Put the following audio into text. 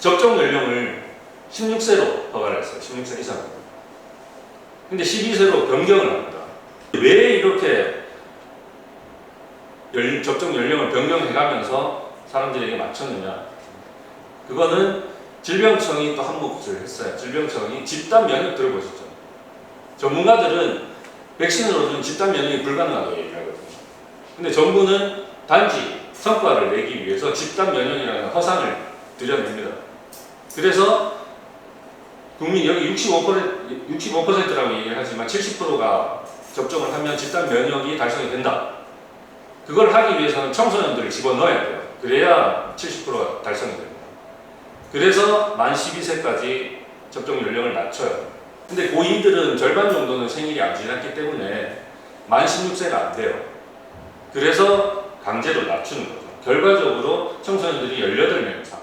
접종 연령을 16세로 허가를 했어요. 16세 이상. 근데 12세로 변경을 합니다. 왜 이렇게 연- 접종 연령을 변경해가면서 사람들에게 맞췄느냐? 그거는 질병청이 또 한 몫을 했어요. 질병청이 집단 면역 들어보셨죠? 전문가들은 백신으로는 집단 면역이 불가능하다고 얘기하거든요. 근데 정부는 단지 성과를 내기 위해서 집단 면역이라는 허상을 들여냅니다. 그래서 국민 여기 65% 65%라고 얘기를 하지만 70%가 접종을 하면 집단 면역이 달성이 된다. 그걸 하기 위해서는 청소년들을 집어넣어야 돼요. 그래야 70%가 달성이 됩니다. 그래서 만 12세까지 접종 연령을 낮춰요. 근데 고2들은 절반 정도는 생일이 안 지났기 때문에 만 16세가 안 돼요. 그래서 강제로 낮추는 거죠. 결과적으로 청소년들이 18명 이상